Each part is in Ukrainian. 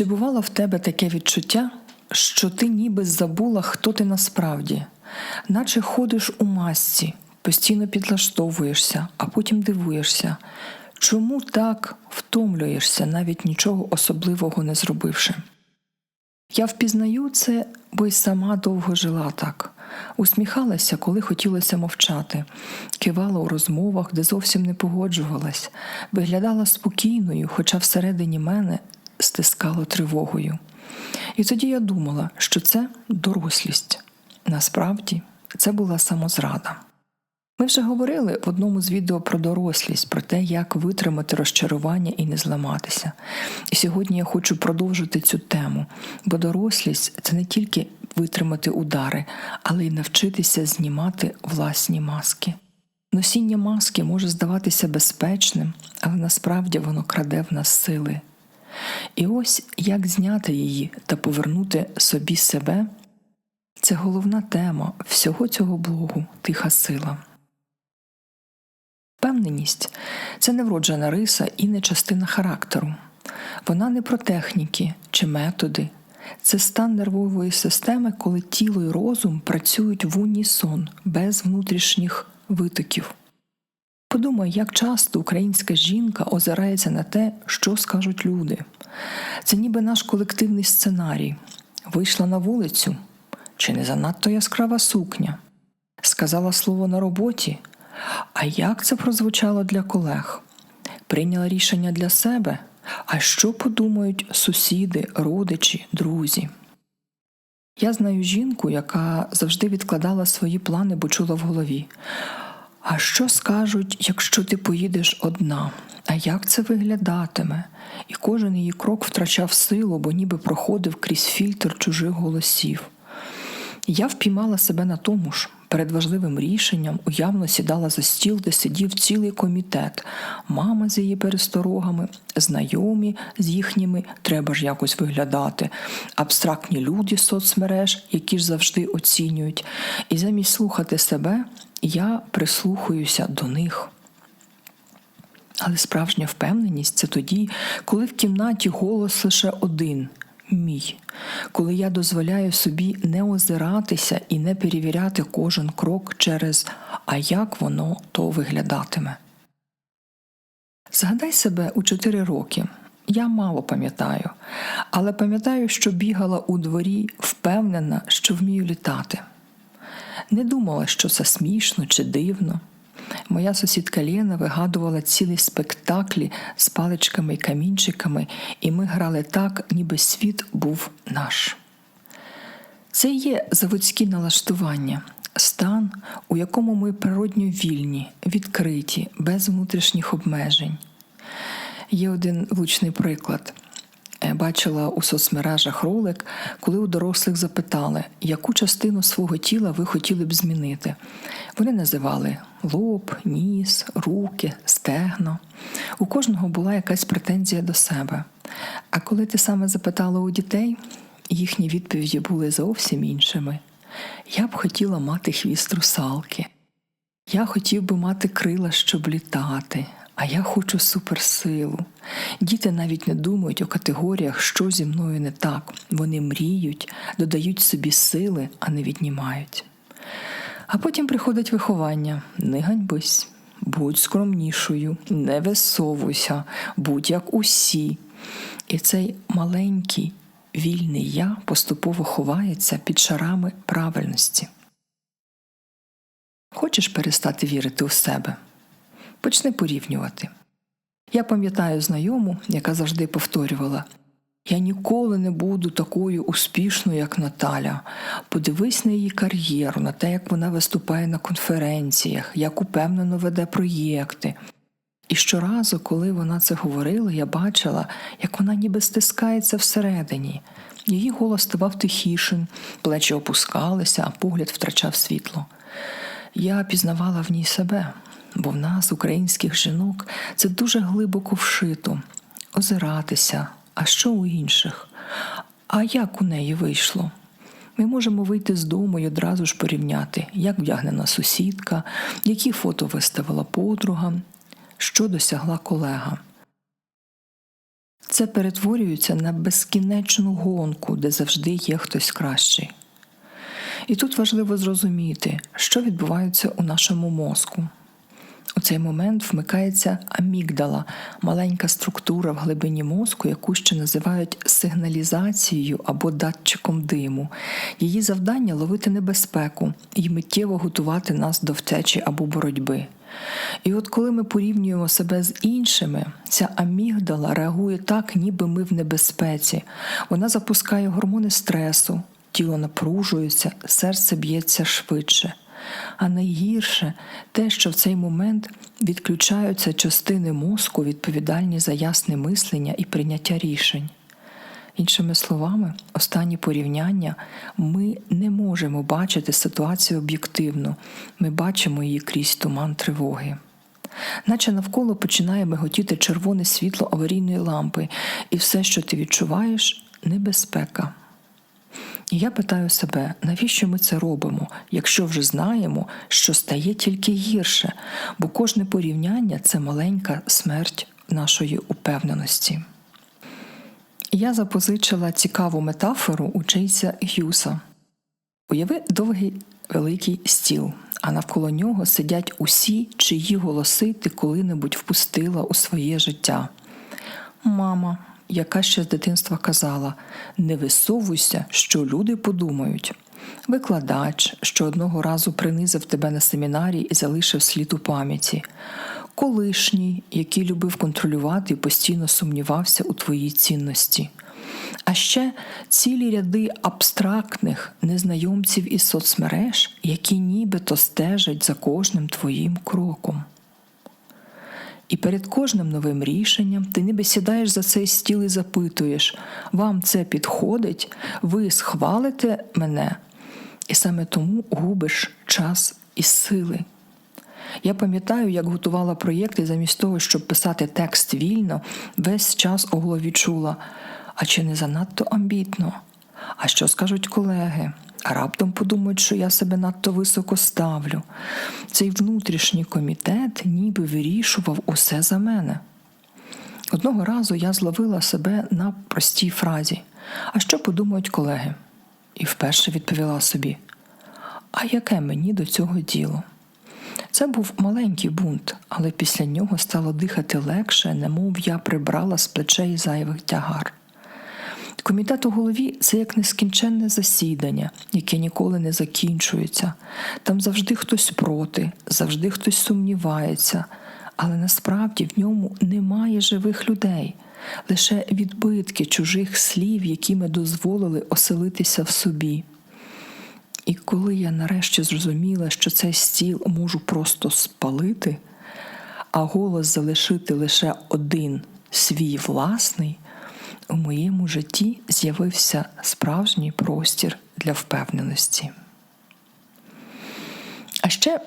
Чи бувало в тебе таке відчуття, що ти ніби забула, хто ти насправді, наче ходиш у масці, постійно підлаштовуєшся, а потім дивуєшся, чому так втомлюєшся, навіть нічого особливого не зробивши? Я впізнаю це, бо й сама довго жила так, усміхалася, коли хотілося мовчати, кивала у розмовах, де зовсім не погоджувалась, виглядала спокійною, хоча всередині мене стискало тривогою. І тоді я думала, що це дорослість. Насправді це була самозрада. Ми вже говорили в одному з відео про дорослість, про те, як витримати розчарування і не зламатися. І сьогодні я хочу продовжити цю тему, бо дорослість це не тільки витримати удари, але й навчитися знімати власні маски. Носіння маски може здаватися безпечним, але насправді воно краде в нас сили. І ось як зняти її та повернути собі себе це головна тема всього цього блогу Тиха сила. Впевненість це не вроджена риса і не частина характеру. Вона не про техніки чи методи, це стан нервової системи, коли тіло і розум працюють в унісон без внутрішніх витоків. Подумай, як часто українська жінка озирається на те, що скажуть люди. Це ніби наш колективний сценарій. Вийшла на вулицю, чи не занадто яскрава сукня, сказала слово на роботі. А як це прозвучало для колег? Прийняла рішення для себе. А що подумають сусіди, родичі, друзі? Я знаю жінку, яка завжди відкладала свої плани, бо чула в голові. А що скажуть, якщо ти поїдеш одна? А як це виглядатиме? І кожен її крок втрачав силу, бо ніби проходив крізь фільтр чужих голосів. Я впіймала себе на тому ж. Перед важливим рішенням уявно сідала за стіл, де сидів цілий комітет, мама з її пересторогами, знайомі з їхніми треба ж якось виглядати, абстрактні люди соцмереж, які ж завжди оцінюють. І замість слухати себе, я прислухаюся до них. Але справжня впевненість це тоді, коли в кімнаті голос лише один мій, коли я дозволяю собі не озиратися і не перевіряти кожен крок через а як воно то виглядатиме. Згадай себе у чотири роки. Я мало пам'ятаю, але пам'ятаю, що бігала у дворі, впевнена, що вмію літати. Не думала, що це смішно чи дивно. Моя сусідка Лена вигадувала цілі спектаклі з паличками і камінчиками, і ми грали так, ніби світ був наш. Це є заводські налаштування, стан, у якому ми природньо вільні, відкриті, без внутрішніх обмежень. Є один влучний приклад. Бачила у соцмережах ролик, коли у дорослих запитали, яку частину свого тіла ви хотіли б змінити. Вони називали лоб, ніс, руки, стегно. У кожного була якась претензія до себе. А коли ти саме запитала у дітей, їхні відповіді були зовсім іншими. Я б хотіла мати хвіст русалки. Я хотів би мати крила, щоб літати, а я хочу суперсилу. Діти навіть не думають у категоріях, що зі мною не так. Вони мріють, додають собі сили, а не віднімають. А потім приходить виховання: не ганьбись, будь скромнішою, не висовуйся, будь як усі. І цей маленький вільний я поступово ховається під шарами правильності. Хочеш перестати вірити у себе? Почни порівнювати. Я пам'ятаю знайому, яка завжди повторювала я ніколи не буду такою успішною, як Наталя. Подивись на її кар'єру, на те, як вона виступає на конференціях, як упевнено веде проєкти. І щоразу, коли вона це говорила, я бачила, як вона ніби стискається всередині. Її голос ставав тихішим, плечі опускалися, а погляд втрачав світло. Я пізнавала в ній себе, бо в нас, українських жінок, це дуже глибоко вшито озиратися, а що у інших? А як у неї вийшло? Ми можемо вийти з дому і одразу ж порівняти, як вдягнена сусідка, які фото виставила подруга, що досягла колега. Це перетворюється на безкінечну гонку, де завжди є хтось кращий. І тут важливо зрозуміти, що відбувається у нашому мозку. У цей момент вмикається амігдала, маленька структура в глибині мозку, яку ще називають сигналізацією або датчиком диму. Її завдання ловити небезпеку і миттєво готувати нас до втечі або боротьби. І от коли ми порівнюємо себе з іншими, ця амігдала реагує так, ніби ми в небезпеці. Вона запускає гормони стресу, тіло напружується, серце б'ється швидше. А найгірше те, що в цей момент відключаються частини мозку, відповідальні за ясне мислення і прийняття рішень. Іншими словами, останні порівняння ми не можемо бачити ситуацію об'єктивно, ми бачимо її крізь туман тривоги. Наче навколо починає миготіти червоне світло аварійної лампи, і все, що ти відчуваєш, небезпека. І я питаю себе, навіщо ми це робимо, якщо вже знаємо, що стає тільки гірше, бо кожне порівняння це маленька смерть нашої упевненості. Я запозичила цікаву метафору у Чейса Гюса. Уяви довгий великий стіл, а навколо нього сидять усі, чиї голоси ти коли-небудь впустила у своє життя. Мама, яка ще з дитинства казала: не висовуйся, що люди подумають. Викладач, що одного разу принизив тебе на семінарі і залишив слід у пам'яті, колишній, який любив контролювати і постійно сумнівався у твоїй цінності. А ще цілі ряди абстрактних незнайомців із соцмереж, які нібито стежать за кожним твоїм кроком. І перед кожним новим рішенням ти ніби сідаєш за цей стіл і запитуєш, вам це підходить, ви схвалите мене, і саме тому губиш час і сили. Я пам'ятаю, як готувала проєкти замість того, щоб писати текст вільно, весь час у голові чула. А чи не занадто амбітно? А що скажуть колеги? А раптом подумають, що я себе надто високо ставлю. Цей внутрішній комітет ніби вирішував усе за мене. Одного разу я зловила себе на простій фразі: А що подумають колеги? І вперше відповіла собі: А яке мені до цього діло? Це був маленький бунт, але після нього стало дихати легше, немов я прибрала з плечей зайвих тягар. Комітет у голові це як нескінченне засідання, яке ніколи не закінчується. Там завжди хтось проти, завжди хтось сумнівається, але насправді в ньому немає живих людей, лише відбитки чужих слів, які ми дозволили оселитися в собі. І коли я нарешті зрозуміла, що цей стіл можу просто спалити, а голос залишити лише один свій власний у моєму житті з'явився справжній простір для впевненості. А ще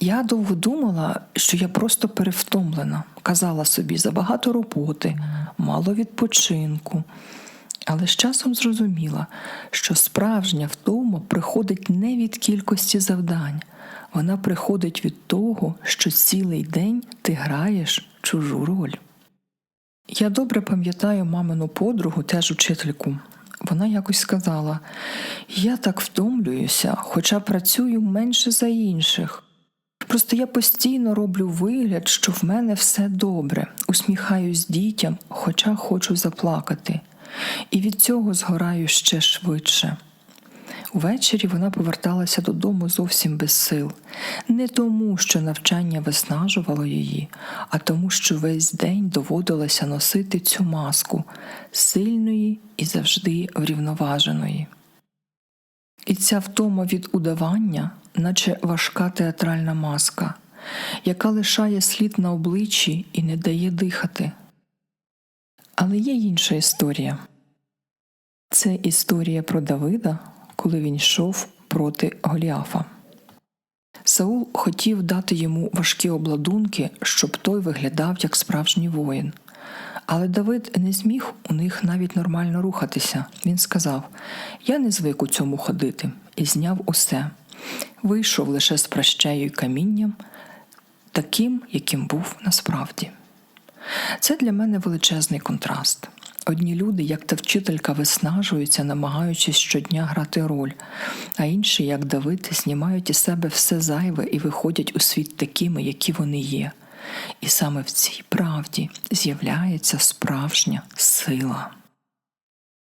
я довго думала, що я просто перевтомлена, казала собі забагато роботи, мало відпочинку. Але з часом зрозуміла, що справжня втома приходить не від кількості завдань, вона приходить від того, що цілий день ти граєш чужу роль. Я добре пам'ятаю мамину подругу, теж учительку. Вона якось сказала: я так втомлююся, хоча працюю менше за інших. Просто я постійно роблю вигляд, що в мене все добре, усміхаюсь дітям, хоча хочу заплакати, і від цього згораю ще швидше. Увечері вона поверталася додому зовсім без сил, не тому, що навчання виснажувало її, а тому, що весь день доводилося носити цю маску сильної і завжди врівноваженої. І ця втома від удавання, наче важка театральна маска, яка лишає слід на обличчі і не дає дихати. Але є інша історія це історія про Давида коли він йшов проти Голіафа. Саул хотів дати йому важкі обладунки, щоб той виглядав як справжній воїн. Але Давид не зміг у них навіть нормально рухатися. Він сказав: Я не звик у цьому ходити, і зняв усе. Вийшов лише з пращею й камінням, таким, яким був насправді. Це для мене величезний контраст. Одні люди, як та вчителька, виснажуються, намагаючись щодня грати роль, а інші, як Давид, знімають із себе все зайве і виходять у світ такими, які вони є. І саме в цій правді з'являється справжня сила.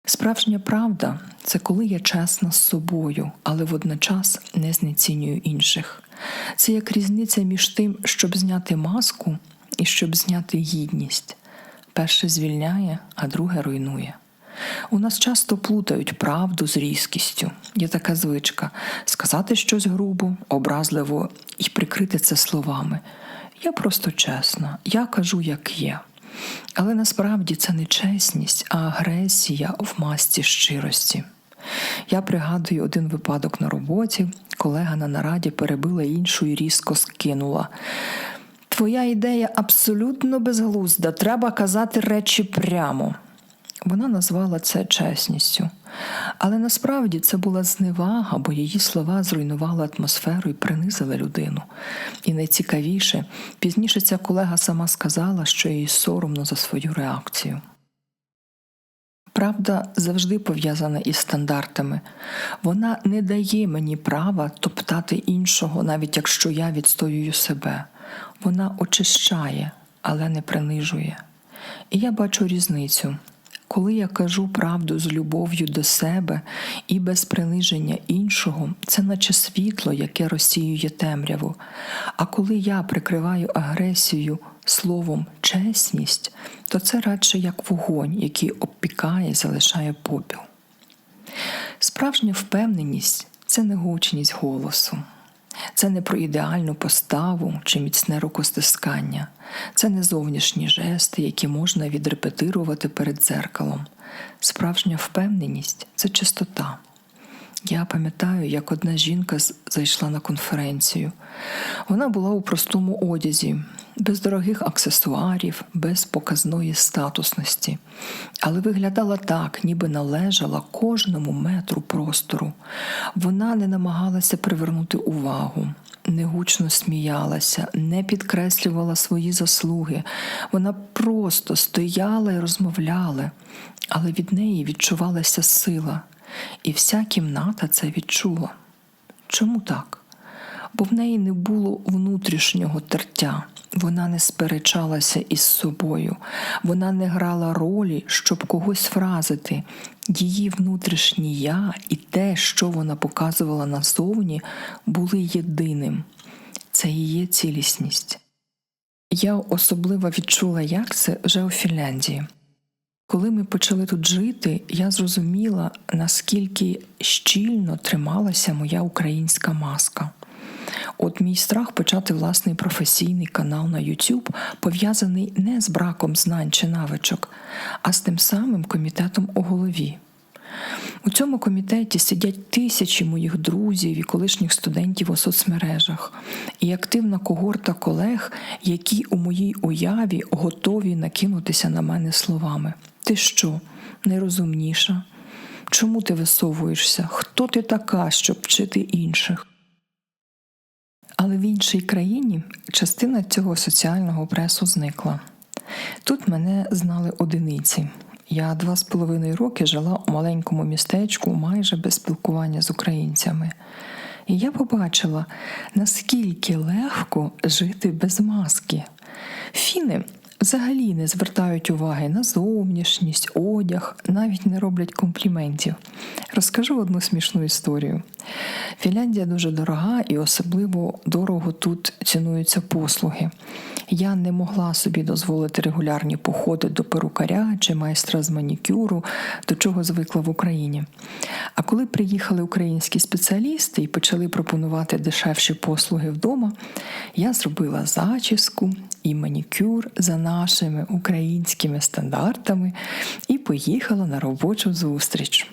Справжня правда це коли я чесна з собою, але водночас не знецінюю інших. Це як різниця між тим, щоб зняти маску і щоб зняти гідність. Перше звільняє, а друге руйнує. У нас часто плутають правду з різкістю. Є така звичка сказати щось грубо, образливо і прикрити це словами. Я просто чесна, я кажу, як є. Але насправді це не чесність, а агресія в масці щирості. Я пригадую один випадок на роботі, колега на нараді перебила іншу і різко скинула. Твоя ідея абсолютно безглузда, треба казати речі прямо. Вона назвала це чесністю. Але насправді це була зневага, бо її слова зруйнували атмосферу і принизили людину. І найцікавіше, пізніше ця колега сама сказала, що їй соромно за свою реакцію. Правда завжди пов'язана із стандартами. Вона не дає мені права топтати іншого, навіть якщо я відстоюю себе. Вона очищає, але не принижує. І я бачу різницю. Коли я кажу правду з любов'ю до себе і без приниження іншого, це наче світло, яке розсіює темряву. А коли я прикриваю агресію словом чесність, то це радше як вогонь, який обпікає, залишає попіл. Справжня впевненість це не гучність голосу. Це не про ідеальну поставу чи міцне рукостискання, це не зовнішні жести, які можна відрепетирувати перед дзеркалом. Справжня впевненість це чистота. Я пам'ятаю, як одна жінка зайшла на конференцію. Вона була у простому одязі, без дорогих аксесуарів, без показної статусності, але виглядала так, ніби належала кожному метру простору. Вона не намагалася привернути увагу. Не гучно сміялася, не підкреслювала свої заслуги. Вона просто стояла і розмовляла, але від неї відчувалася сила, і вся кімната це відчула. Чому так? Бо в неї не було внутрішнього тертя. Вона не сперечалася із собою, вона не грала ролі, щоб когось вразити. Її внутрішнє я і те, що вона показувала назовні, були єдиним. Це її цілісність. Я особливо відчула, як це вже у Фінляндії. Коли ми почали тут жити, я зрозуміла, наскільки щільно трималася моя українська маска. От мій страх почати власний професійний канал на YouTube пов'язаний не з браком знань чи навичок, а з тим самим комітетом у голові. У цьому комітеті сидять тисячі моїх друзів і колишніх студентів у соцмережах, і активна когорта колег, які у моїй уяві готові накинутися на мене словами. Ти що, найрозумніша? Чому ти висовуєшся? Хто ти така, щоб вчити інших? Але в іншій країні частина цього соціального пресу зникла. Тут мене знали одиниці. Я два з половиною роки жила у маленькому містечку майже без спілкування з українцями. І я побачила, наскільки легко жити без маски. Фіни взагалі не звертають уваги на зовнішність, одяг, навіть не роблять компліментів. Розкажу одну смішну історію. Фінляндія дуже дорога і особливо дорого тут цінуються послуги. Я не могла собі дозволити регулярні походи до перукаря чи майстра з манікюру, до чого звикла в Україні. А коли приїхали українські спеціалісти і почали пропонувати дешевші послуги вдома, я зробила зачіску і манікюр за нашими українськими стандартами і поїхала на робочу зустріч.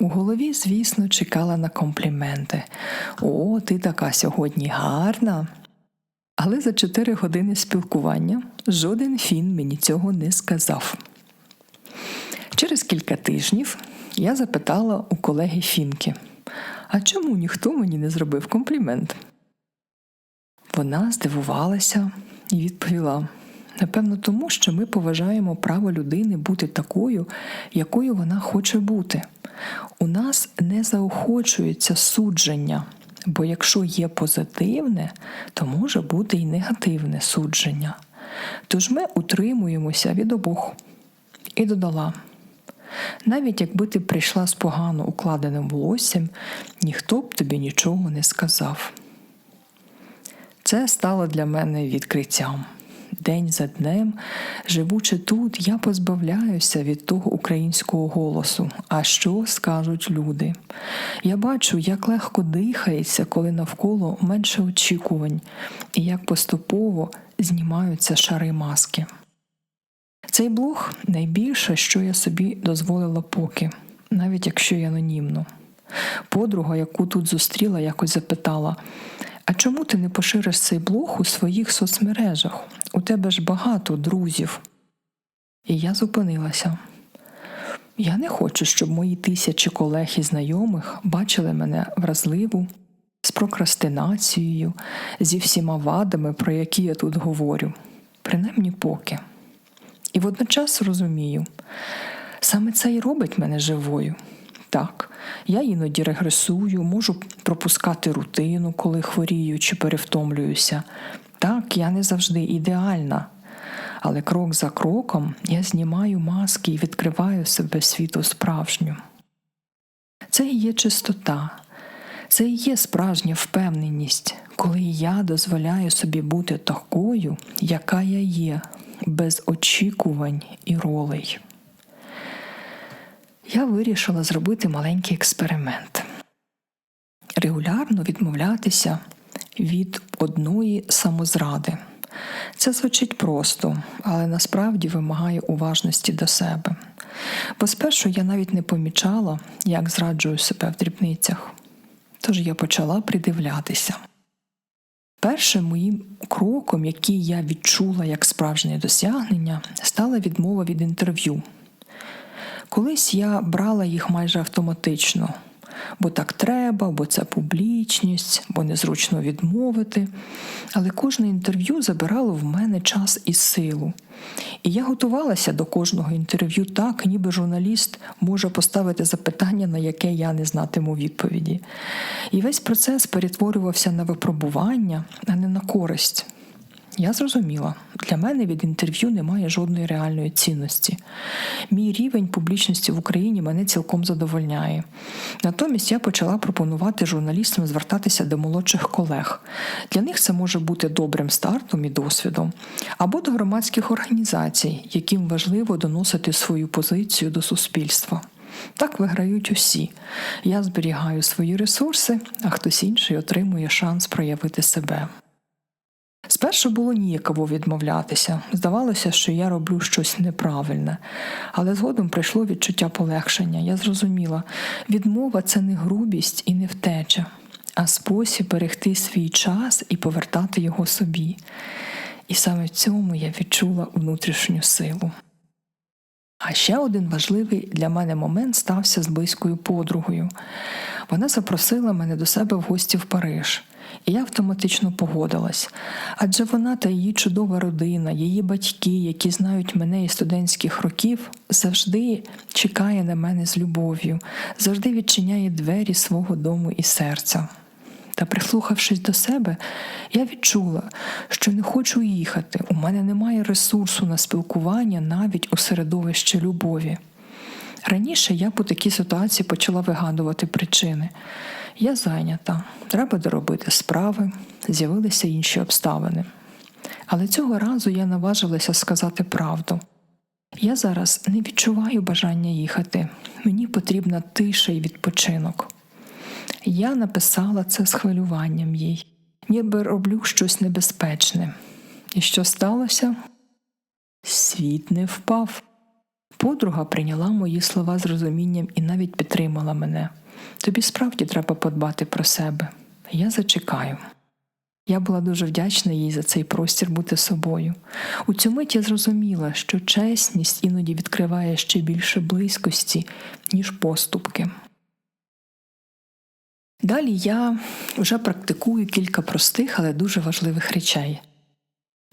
У голові, звісно, чекала на компліменти. О, ти така сьогодні гарна. Але за чотири години спілкування жоден фін мені цього не сказав. Через кілька тижнів я запитала у колеги Фінки, а чому ніхто мені не зробив комплімент? Вона здивувалася і відповіла: Напевно, тому що ми поважаємо право людини бути такою, якою вона хоче бути. У нас не заохочується судження, бо якщо є позитивне, то може бути і негативне судження. Тож ми утримуємося від обох. І додала. Навіть якби ти прийшла з погано укладеним волоссям, ніхто б тобі нічого не сказав. Це стало для мене відкриттям. День за днем, живучи тут, я позбавляюся від того українського голосу. А що скажуть люди? Я бачу, як легко дихається, коли навколо менше очікувань, і як поступово знімаються шари маски. Цей блог найбільше, що я собі дозволила поки, навіть якщо й анонімно. Подруга, яку тут зустріла, якось запитала: а чому ти не пошириш цей блог у своїх соцмережах? У тебе ж багато друзів. І я зупинилася. Я не хочу, щоб мої тисячі колег і знайомих бачили мене вразливу, з прокрастинацією, зі всіма вадами, про які я тут говорю, принаймні поки. І водночас розумію, саме це і робить мене живою. Так, я іноді регресую, можу пропускати рутину, коли хворію чи перевтомлююся. Так, я не завжди ідеальна. Але крок за кроком я знімаю маски і відкриваю себе світу справжню. Це і є чистота, це і є справжня впевненість, коли я дозволяю собі бути такою, яка я є, без очікувань і ролей. Я вирішила зробити маленький експеримент. Регулярно відмовлятися від одної самозради. Це звучить просто, але насправді вимагає уважності до себе. Бо спершу я навіть не помічала, як зраджую себе в дрібницях. Тож я почала придивлятися. Першим моїм кроком, який я відчула як справжнє досягнення, стала відмова від інтерв'ю. Колись я брала їх майже автоматично, бо так треба, бо це публічність, бо незручно відмовити. Але кожне інтерв'ю забирало в мене час і силу. І я готувалася до кожного інтерв'ю так, ніби журналіст може поставити запитання, на яке я не знатиму відповіді. І весь процес перетворювався на випробування, а не на користь. Я зрозуміла, для мене від інтерв'ю немає жодної реальної цінності. Мій рівень публічності в Україні мене цілком задовольняє. Натомість я почала пропонувати журналістам звертатися до молодших колег. Для них це може бути добрим стартом і досвідом, або до громадських організацій, яким важливо доносити свою позицію до суспільства. Так виграють усі. Я зберігаю свої ресурси, а хтось інший отримує шанс проявити себе. Спершу було ніяково відмовлятися, здавалося, що я роблю щось неправильне, але згодом прийшло відчуття полегшення. Я зрозуміла, відмова це не грубість і не втеча, а спосіб берегти свій час і повертати його собі. І саме в цьому я відчула внутрішню силу. А ще один важливий для мене момент стався з близькою подругою. Вона запросила мене до себе в гості в Париж. Я автоматично погодилась. Адже вона та її чудова родина, її батьки, які знають мене із студентських років, завжди чекає на мене з любов'ю, завжди відчиняє двері свого дому і серця. Та, прислухавшись до себе, я відчула, що не хочу їхати. У мене немає ресурсу на спілкування навіть у середовищі любові. Раніше я по такій ситуації почала вигадувати причини. Я зайнята, треба доробити справи, з'явилися інші обставини. Але цього разу я наважилася сказати правду. Я зараз не відчуваю бажання їхати, мені потрібна тиша і відпочинок. Я написала це з хвилюванням їй, ніби роблю щось небезпечне. І що сталося? Світ не впав. Подруга прийняла мої слова з розумінням і навіть підтримала мене. Тобі справді треба подбати про себе. Я зачекаю. Я була дуже вдячна їй за цей простір бути собою. У цю мить я зрозуміла, що чесність іноді відкриває ще більше близькості, ніж поступки. Далі я вже практикую кілька простих, але дуже важливих речей.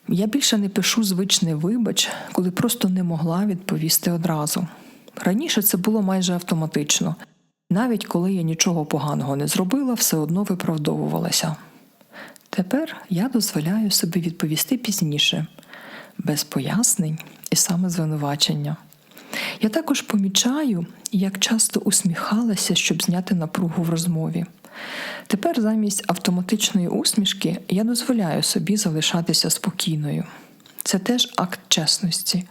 Я більше не пишу звичний вибач, коли просто не могла відповісти одразу. Раніше це було майже автоматично. Навіть коли я нічого поганого не зробила, все одно виправдовувалася. Тепер я дозволяю собі відповісти пізніше, без пояснень і самозвинувачення. Я також помічаю, як часто усміхалася, щоб зняти напругу в розмові. Тепер замість автоматичної усмішки я дозволяю собі залишатися спокійною. Це теж акт чесності,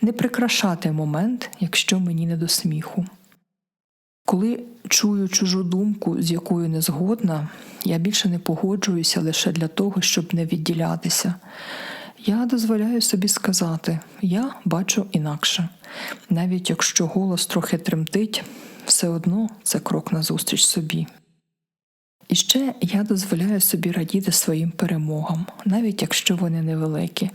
не прикрашати момент, якщо мені не до сміху. Коли чую чужу думку, з якою не згодна, я більше не погоджуюся лише для того, щоб не відділятися. Я дозволяю собі сказати, я бачу інакше. Навіть якщо голос трохи тремтить, все одно це крок назустріч собі. І ще я дозволяю собі радіти своїм перемогам, навіть якщо вони невеликі,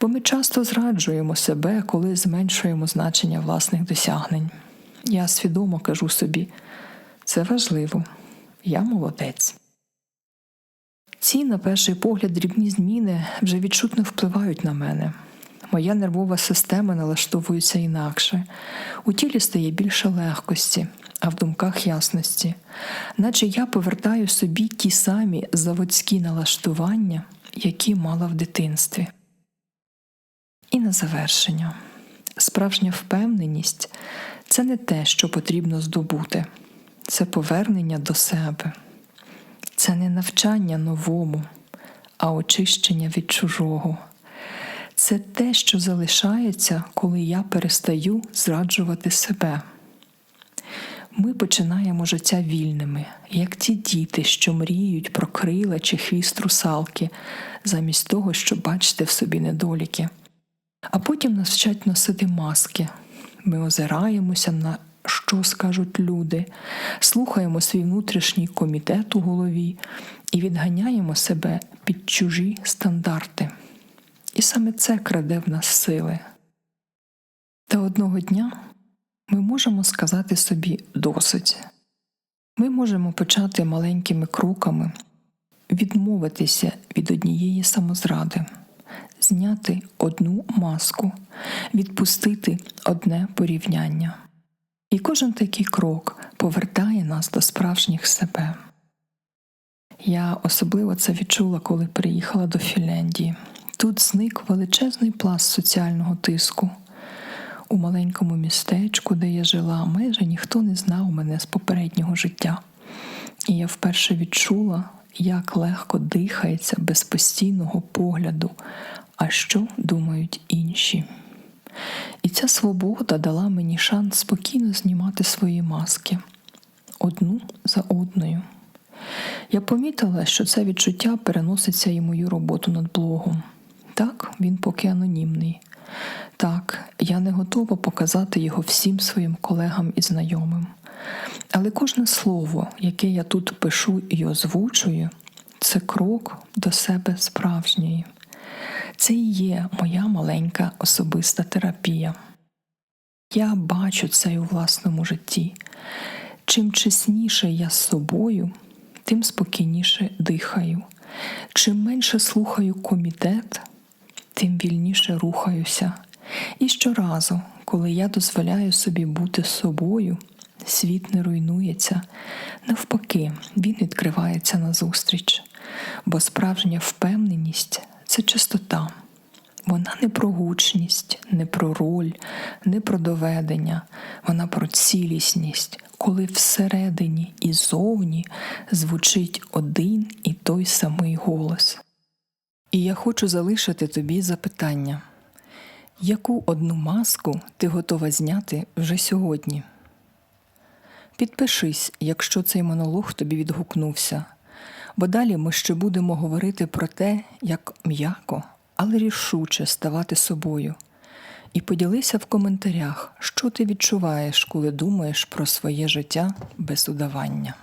бо ми часто зраджуємо себе, коли зменшуємо значення власних досягнень. Я свідомо кажу собі, це важливо, я молодець. Ці, на перший погляд, дрібні зміни вже відчутно впливають на мене. Моя нервова система налаштовується інакше, у тілі стає більше легкості, а в думках ясності, наче я повертаю собі ті самі заводські налаштування, які мала в дитинстві. І на завершення, справжня впевненість це не те, що потрібно здобути, це повернення до себе, це не навчання новому, а очищення від чужого. Це те, що залишається, коли я перестаю зраджувати себе. Ми починаємо життя вільними, як ті діти, що мріють про крила чи хвіст русалки, замість того, щоб бачити в собі недоліки. А потім нас вчать носити маски. Ми озираємося на що скажуть люди, слухаємо свій внутрішній комітет у голові і відганяємо себе під чужі стандарти. І саме це краде в нас сили. Та одного дня ми можемо сказати собі досить. Ми можемо почати маленькими кроками відмовитися від однієї самозради, зняти одну маску, відпустити одне порівняння. І кожен такий крок повертає нас до справжніх себе. Я особливо це відчула, коли приїхала до Фінляндії. Тут зник величезний пласт соціального тиску. У маленькому містечку, де я жила, майже ніхто не знав мене з попереднього життя. І я вперше відчула, як легко дихається без постійного погляду, а що думають інші. І ця свобода дала мені шанс спокійно знімати свої маски одну за одною. Я помітила, що це відчуття переноситься і мою роботу над блогом. Так, він поки анонімний. Так, я не готова показати його всім своїм колегам і знайомим. Але кожне слово, яке я тут пишу і озвучую, це крок до себе справжньої. Це і є моя маленька особиста терапія. Я бачу це у власному житті. Чим чесніше я з собою, тим спокійніше дихаю. Чим менше слухаю комітет, тим вільніше рухаюся. І щоразу, коли я дозволяю собі бути собою, світ не руйнується. Навпаки, він відкривається назустріч, бо справжня впевненість це чистота. Вона не про гучність, не про роль, не про доведення, вона про цілісність, коли всередині і зовні звучить один і той самий голос. І я хочу залишити тобі запитання, яку одну маску ти готова зняти вже сьогодні? Підпишись, якщо цей монолог тобі відгукнувся, бо далі ми ще будемо говорити про те, як м'яко, але рішуче ставати собою. І поділися в коментарях, що ти відчуваєш, коли думаєш про своє життя без удавання.